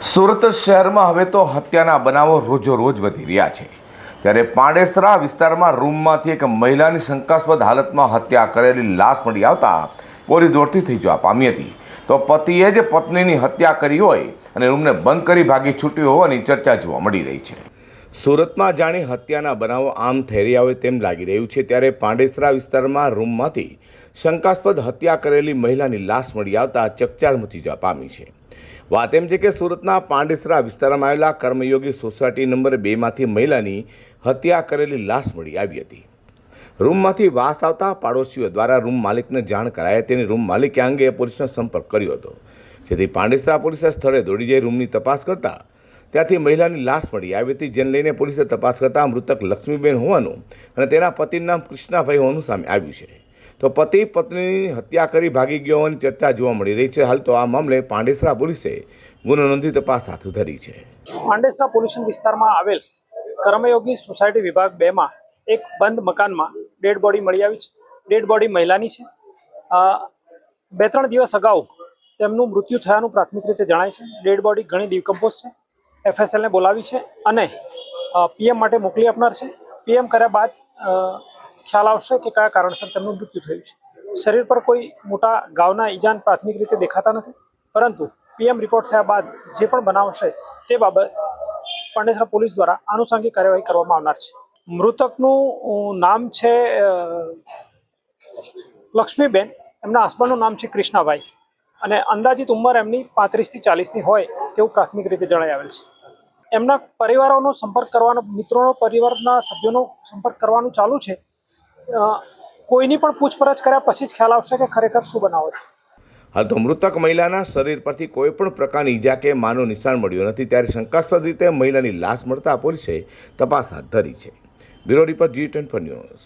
સુરત શહેરમાં હવે તો હત્યાના બનાવો રોજો રોજ વધી રહ્યા છે. ત્યારે પાંડેસરા વિસ્તારમાં રૂમમાંથી એક મહિલાની શંકાસ્પદ હાલતમાં હત્યા કરેલી લાશ મળી આવતા દોડતી થઈ જવા પામી હતી. તો પતિએ જ પત્નીની હત્યા કરી હોય અને રૂમને બંધ કરી ભાગી છૂટ્યો હોવાની ચર્ચા જોવા મળી રહી છે. સુરતમાં જાણે હત્યાના બનાવો આમ થઈ રહ્યા હોય તેમ લાગી રહ્યું છે ત્યારે પાંડેસરા વિસ્તારમાં રૂમમાંથી શંકાસ્પદ હત્યા કરેલી મહિલાની લાશ મળી આવતા ચકચાર મચી જવા પામી છે. વાત એમ છે કે સુરતના પાંડેસરા વિસ્તારમાં આવેલા કર્મયોગી સોસાયટી નંબર બેમાંથી મહિલાની હત્યા કરેલી લાશ મળી આવી હતી. રૂમમાંથી વાસ આવતા પાડોશીઓ દ્વારા રૂમ માલિકને જાણ કરાય તેની રૂમ માલિકે અંગે પોલીસનો સંપર્ક કર્યો હતો. જેથી પાંડેસરા પોલીસે સ્થળે દોડી જઈ રૂમની તપાસ કરતા ત્યાંથી મહિલાની લાશ મળી આવી હતી, જેને લઈને પોલીસે તપાસ કરતા મૃતક લક્ષ્મીબેન હોવાનું અને તેના પતિનું નામ કૃષ્ણાભાઈ હોવાનું સામે આવ્યું છે. તો પતિ પત્નીની હત્યા કરી ભાગી ગયો હોવાની ચર્ચા જોવા મળી રહી છે. હાલ તો આ મામલે પાંડેસરા પોલીસે ગુનો નોંધી તપાસ હાથ ધરી છે. પાંડેસરા પોલ્યુશન વિસ્તારમાં આવેલ કર્મયોગી સોસાયટી વિભાગ બેમાં એક બંધ મકાનમાં ડેડ બોડી મળી આવી છે. ડેડ બોડી મહિલાની છે. બે ત્રણ દિવસ અગાઉ તેમનું મૃત્યુ થયાનું પ્રાથમિક રીતે જણાય છે. ડેડ બોડી ઘણી ડિકમ્પોઝ છે. એફએસએલને બોલાવી છે અને પીએમ માટે મોકલી આપનાર છે. પીએમ કર્યા બાદ ખ્યાલ આવશે કે કયા કારણસર તેમનું મૃત્યુ થયું છે. શરીર પર કોઈ મોટા ગાવના ઈજાન પ્રાથમિક રીતે દેખાતા નથી, પરંતુ પીએમ રિપોર્ટ થયા બાદ જે પણ બનાવ છે તે બાબત પાંડેસરા પોલીસ દ્વારા આનુષંગિક કાર્યવાહી કરવામાં આવનાર છે. મૃતકનું નામ છે લક્ષ્મીબેન, એમના હસબન્ડનું નામ છે કૃષ્ણાભાઈ અને અંદાજિત ઉંમર એમની પાંત્રીસથી ચાલીસની હોય તેવું પ્રાથમિક રીતે જણાઈ આવેલ છે. એમના પરિવારોનો સંપર્ક કરવાનો, મિત્રોનો પરિવારના સભ્યોનો સંપર્ક કરવાનું ચાલુ છે કોઈની પણ પૂછપરછ કર્યા પછી જ ખ્યાલ આવશે કે ખરેખર શું બનાવો છે. હાલ તો મૃતક મહિલાના શરીર પરથી કોઈ પણ પ્રકારની ઈજા કે માનું નિશાન મળ્યું નથી. ત્યારે શંકાસ્પદ રીતે મહિલાની લાશ મળતા પોલીસે તપાસ હાથ ધરી છે. Bureau report G twenty news.